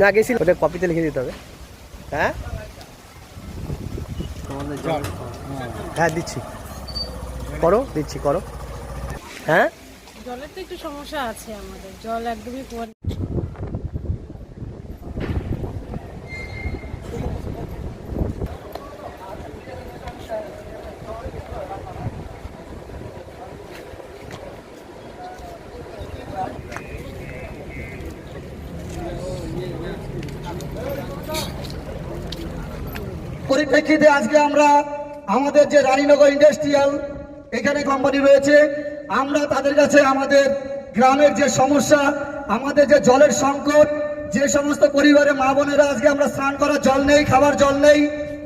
না গেছিল, ওটা কপিতে লিখে দিতে হবে। হ্যাঁ? হ্যাঁ দিচ্ছি। করো দিচ্ছি, করো। হ্যাঁ? জলের তো একটু সমস্যা আছে আমাদের, জল একদমই পরিপ্রেক্ষিতে আজকে আমরা আমাদের যে রানীনগর ইন্ডাস্ট্রিয়াল এখানে কোম্পানি রয়েছে, আমরা তাদের কাছে আমাদের গ্রামের যে সমস্যা, আমাদের যে জলের সংকট, যে সমস্ত পরিবারে মা বোনেরা আজকে আমরা স্নান করার জল নেই, খাবার জল নেই,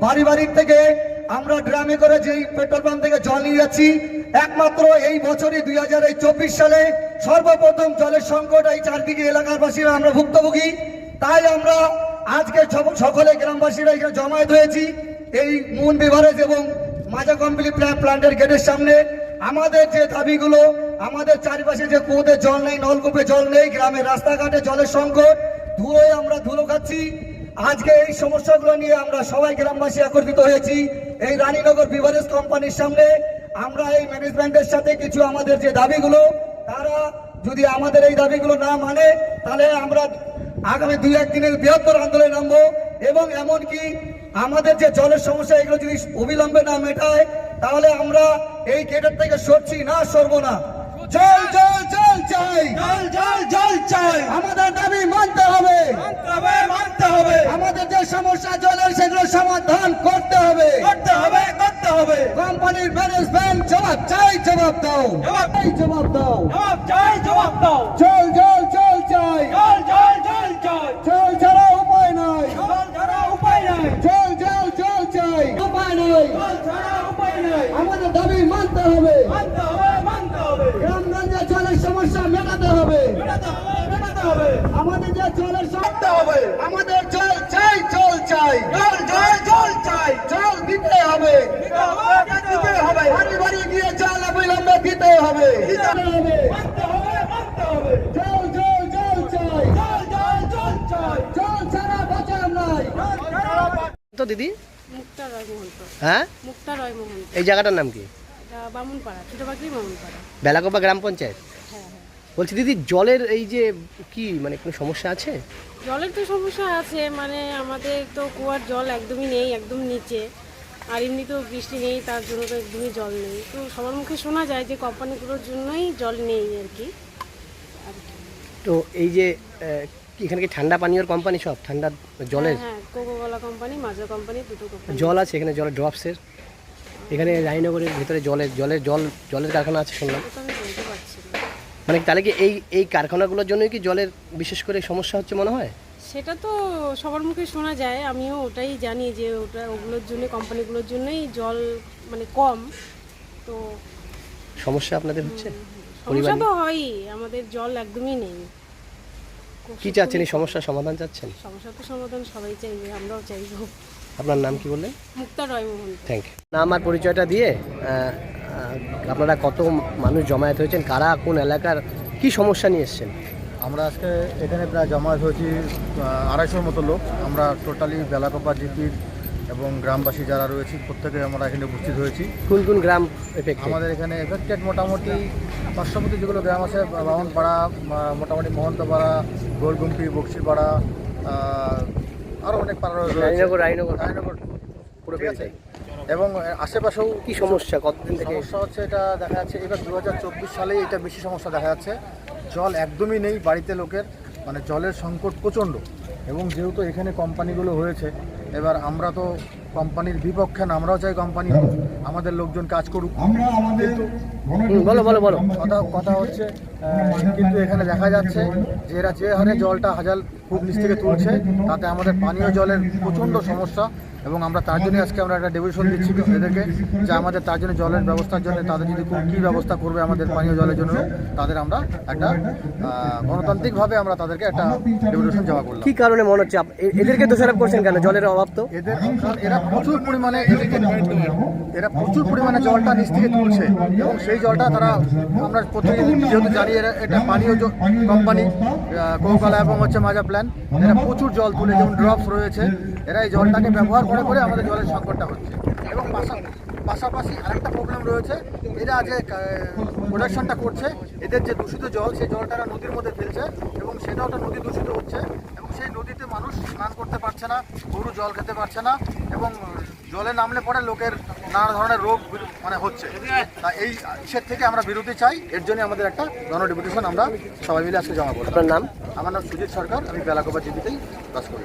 বাড়ি বাড়ির থেকে আমরা ড্রামে করে যেই পেট্রোল পাম্প থেকে জল নিয়ে যাচ্ছি, একমাত্র এই বছরই দুই হাজার চব্বিশ সালে সর্বপ্রথম জলের সংকট এই চারদিকে এলাকার বাসীরা আমরা ভুক্তভোগী। তাই আমরা আজকে সকলে গ্রামবাসীরা এখানে জমায়েত হয়েছি। এই মুন বিভারেজ এবং মাজা কমপ্লি প্ল্যান্টের গেটের সামনে। আমাদের যে দাবিগুলো, আমাদের চারিপাশে যে কুয়োতে জল নেই, নলকূপে জল নেই, গ্রামের রাস্তাঘাটে জলের সংকট, ধুলোয় আমরা ধুলো খাচ্ছি। আজকে এই সমস্যাগুলো নিয়ে আমরা সবাই গ্রামবাসী একত্রিত হয়েছি। এই রানীনগর বিভারেজ কোম্পানির সামনে আমরা এই ম্যানেজমেন্টের সাথে কিছু আমাদের যে দাবিগুলো, তারা যদি আমাদের এই দাবিগুলো না মানে তাহলে আমরা আগামী দুই একদিনের বৃহত্তর আন্দোলনে নামবো এবং এমনকি আমাদের যে জলের সমস্যা এগুলো যদি অবিলম্বে না মেটায় তাহলে আমরা এই গেটের থেকে সরছি না সরবো না। জল জল জল চাই। জল জল জল চাই। আমাদের দাবি মানতে হবে। মানতে হবে আমাদের যে সমস্যা জলের সেগুলো সমাধান করতে হবে। করতে হবে করতে হবে। কোম্পানির ম্যানেজমেন্ট জবাব চাই জবাব দাও। জবাব। এই জবাব দাও। আমাদের যে জলের করতে হবে আমাদের জল চাই জল চাই জল জল জল চাই জল দিতে হবে দিতে হবে বাড়ি বাড়ি গিয়ে জল অবিলম্বে দিতে হবে দিতে হবে মানতে হবে মানতে হবে জল জল জল চাই জল জল জল চাই জল ছাড়া বাঁচার নাই তো দিদি? মুক্তা রয় মহন্ত হ্যাঁ? মুক্তা রয় মহন্ত এই জায়গাটার নাম কি? বামুনপাড়া ছোটবাগরি বামুনপাড়া। বেলাকোপা গ্রাম পঞ্চায়েত? হ্যাঁ হ্যাঁ। বলছি দিদি জলের এই যে কি মানে কোনো সমস্যা আছে? জলের তো সমস্যা আছে মানে আমাদের তো কুয়ার জল একদমই নেই একদম নিচে। আর এমনিতেও বৃষ্টি নেই তার জন্য তো একদমই জল নেই। তো সবার মুখে শোনা যায় যে কোম্পানিগুলোর জন্যই জল নেই আর কি। তো এই যে এখানে কি ঠান্ডা পানীয়র কোম্পানি সব? ঠান্ডা জলের? হ্যাঁ কোকোকলা কোম্পানি মাজা কোম্পানি দুটো কোম্পানি জল আছে এখানে জলের ড্রপসের এখানে রায়নগরের ভিতরে জলের জলের জল জলের কারখানা আছে শুনলাম তো আমি বলতে পারছি না মানে তাহলে কি এই এই কারখানাগুলোর জন্যই কি জলের বিশেষ করে সমস্যা হচ্ছে মনে হয়? সেটা তো সবার মুখে শোনা যায় আমিও ওটাই জানি যে ওটা ওগুলোর জন্য কোম্পানিগুলোর জন্যই জল মানে কম। তো সমস্যা আপনাদের হচ্ছে? সমস্যা তো হয়ই আমাদের জল একদমই নেই। কি চাচ্ছেন এই সমস্যার সমাধান চাচ্ছেন? সমস্যা তো সমাধান সবাই চাইবে আমরাও চাইব। আপনার নাম কি বললেন? মুক্তা রয় মোহন থ্যাংক ইউ নাম আর পরিচয়টা দিয়ে আপনারা কত মানুষ জমায়েত হয়েছেন? কারা কোন এলাকার? কি সমস্যা নিয়ে এসছেন? আমরা আজকে এখানে প্রায় জমায়েত হয়েছি আড়াইশোর মতো লোক। আমরা টোটালি বেলাকোপা জিপির এবং গ্রামবাসী যারা রয়েছে প্রত্যেকে আমরা এখানে উপস্থিত হয়েছি। কোন কোন গ্রাম এফেক্ট আমাদের এখানে এফেক্টেড মোটামুটি পার্শ্ববর্তী যেগুলো গ্রাম আছে বামনপাড়া মোটামুটি মহন্তপাড়া গোলগুমটি বক্সিপাড়া আরও অনেক পাড়া রয়েছে। রায়নগর রায়নগর। রায়নগর। পুরো ঠিক আছে? এবং আশেপাশেও কি সমস্যা? কতদিন থেকে? সমস্যা হচ্ছে এটা দেখা যাচ্ছে এবার দু হাজার চব্বিশ সালেই এটা বেশি সমস্যা দেখা যাচ্ছে। জল একদমই নেই বাড়িতে লোকের মানে জলের সংকট প্রচণ্ড। এবং যেহেতু এখানে কোম্পানিগুলো হয়েছে এবার আমরা তো কোম্পানির বিপক্ষে না আমরাও চাই কোম্পানি হোক, আমাদের লোকজন কাজ করুক। কিন্তু বলো বলো বলো। কথা কথা হচ্ছে কিন্তু এখানে দেখা যাচ্ছে যে এরা যে হারে জলটা হাজার খুব নিচ থেকে তুলছে তাতে আমাদের পানীয় জলের প্রচণ্ড সমস্যা। এবং আমরা তার জন্য আজকে আমরা একটা ডেপুটেশন দিচ্ছি এদেরকে যে আমাদের তার জন্য জলের ব্যবস্থার জন্য তাদের যদি কী ব্যবস্থা করবে আমাদের পানীয় জলের জন্য তাদের আমরা একটা গণতান্ত্রিকভাবে আমরা তাদেরকে একটা ডেপুটেশন জমা করলাম। কি কারণে মনে হচ্ছে এদেরকে দোষারোপ করছেন কেন? জলের অভাব তো? এদের এরা প্রচুর পরিমাণে এরা প্রচুর পরিমাণে জলটা নিচ থেকে তুলছে এবং সেই জলটা তারা আমরা প্রতিদিন যেহেতু জানি এরা এটা পানীয় কোম্পানি কোকালা এবং হচ্ছে মাজা প্ল্যান এরা প্রচুর জল তুলে যেমন ড্রপস রয়েছে এরা এই জলটাকে ব্যবহার করে করে আমাদের জলের সংকটটা হচ্ছে। এবং পাশা- পাশাপাশি আরেকটা প্রবলেম রয়েছে। এরা যে প্রোডাকশনটা করছে এদের যে দূষিত জল সেই জলটা এরা নদীর মধ্যে ফেলছে এবং সেটাও একটা নদী দূষিত হচ্ছে এবং সেই নদীতে মানুষ স্নান করতে পারছে না গরু জল খেতে পারছে না এবং জলে নামলে পরে লোকের নানা ধরনের রোগ মানে হচ্ছে। তা এই ইসের থেকে আমরা বিরতি চাই। এর জন্য আমাদের একটা গণডেপুটেশন আমরা সবাই মিলে আজকে জমা করলাম। আপনার নাম? আমার নাম সুজিত সরকার আমি বেলাকোবা জিবিতেই বাস করি।